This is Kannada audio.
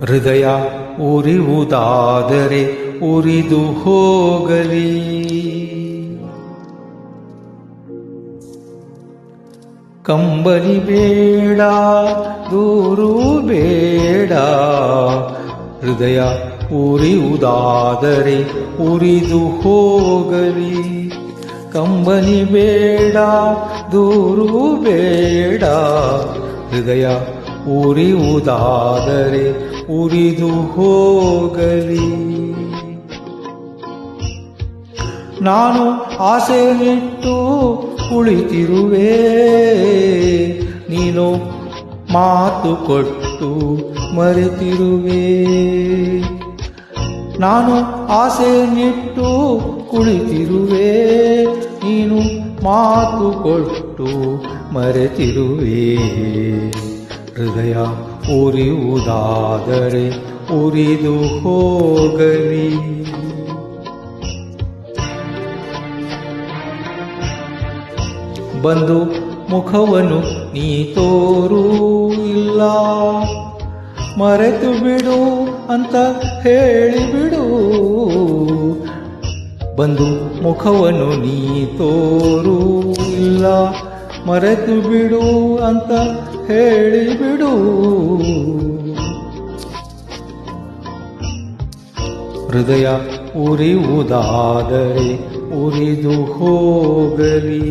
ಹೃದಯ ಉರಿವುದಾದರೆ ಉರಿದು ಹೋಗಲಿ. ಕಂಬನಿ ಬೇಡ, ದೂರು ಬೇಡ. ಹೃದಯ ಉರಿಯುವುದಾದರೆ ಉರಿದು ಹೋಗಲಿ. ಕಂಬನಿ ಬೇಡ, ದೂರು ಬೇಡ. ಹೃದಯ ಉರಿಯುವುದಾದರೆ ಉರಿದು ಹೋಗಲಿ. ನಾನು ಆಸೆಯನ್ನಿಟ್ಟು ಕುಳಿತಿರುವೆ. ನೀನು ಮಾತು ಕೊಟ್ಟು ಮರೆತಿರುವೆ. ನಾನು ಆಸೆಯನ್ನಿಟ್ಟು ಕುಳಿತಿರುವೆ. ನೀನು ಮಾತು ಕೊಟ್ಟು ಮರೆತಿರುವೆ. ಹೃದಯ ಉರಿಯುವುದಾದರೆ ಉರಿದು ಹೋಗಲಿ. ಬಂದು ಮುಖವನ್ನು ನೀ ತೋರು ಇಲ್ಲ. ಮರೆತು ಬಿಡು ಅಂತ ಹೇಳಿಬಿಡು ಬಂದು ಮುಖವನ್ನು ನೀ ತೋರು ಇಲ್ಲ. ಮರೆತು ಬಿಡು ಅಂತ ಹೇಳಿಬಿಡು ಹೃದಯ ಉರಿಯುವುದಾದರೆ ಉರಿದು ಹೋಗಲಿ